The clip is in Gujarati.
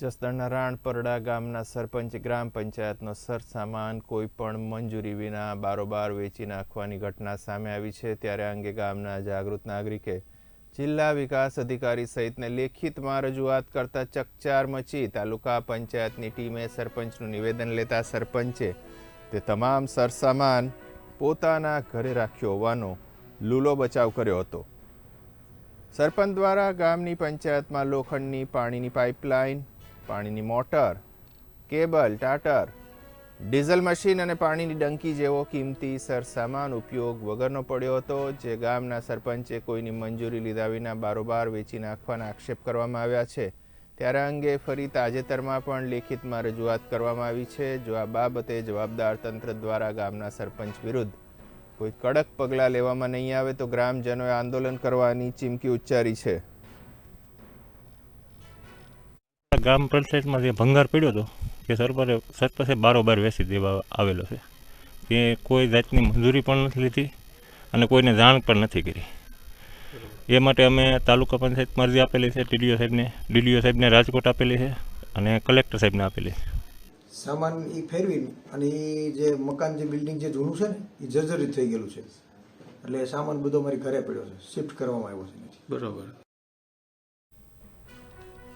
જસદણના રાણપરડા ગામના સરપંચ, ગ્રામ પંચાયતનો સરસામાન કોઈ પણ મંજૂરી વિના બારોબાર વેચી નાખવાની ઘટના સામે આવી છે. ત્યારે અંગે ગામના જાગૃત નાગરિકે જિલ્લા વિકાસ અધિકારી સહિતને લેખિતમાં રજૂઆત કરતા ચકચાર મચી તાલુકા પંચાયતની ટીમે સરપંચનું નિવેદન લેતા સરપંચે તે તમામ સરસામાન પોતાના ઘરે રાખ્યો હોવાનો લૂલો બચાવ કર્યો હતો. સરપંચ દ્વારા ગામની પંચાયતમાં લોખંડની પાણીની પાઇપલાઇન પાણીની મોટર, કેબલ, ટાટર, ડીઝલ મશીન અને પાણીની ડંકી જેવો કિંમતી સરસામાન ઉપયોગ વગરનો પડ્યો હતો, જે ગામના સરપંચે કોઈની મંજૂરી લીધા વિના બારોબાર વેચી નાખવાના આક્ષેપ કરવામાં આવ્યા છે. ત્યારે અંગે ફરી તાજેતરમાં પણ લેખિતમાં રજૂઆત કરવામાં આવી છે. જો આ બાબતે જવાબદાર તંત્ર દ્વારા ગામના સરપંચ વિરુદ્ધ કોઈ કડક પગલાં લેવામાં નહીં આવે, તો ગ્રામજનોએ આંદોલન કરવાની ચીમકી ઉચ્ચારી છે. ગ્રામ પંચાયતમાં જે ભંગાર પડ્યો હતો કે સરપંચે સરપંચે બારોબાર વેચી દેવા આવેલો છે. તે કોઈ જાતની મંજૂરી પણ નથી લીધી અને કોઈને જાણ પણ નથી કરી. એ માટે અમે તાલુકા પંચાયત મરજી આપેલી છે ટીડીઓ સાહેબને ડીડીઓ સાહેબને રાજકોટ આપેલી છે અને કલેક્ટર સાહેબને આપેલી છે. સામાન એ ફેરવીને અને એ જે મકાન જે બિલ્ડિંગ જે જૂનું છે ને એ જર્જરિત થઈ ગયેલું છે. એટલે સામાન બધો મારી ઘરે પડ્યો છે શિફ્ટ કરવામાં આવ્યો છે. બરોબર.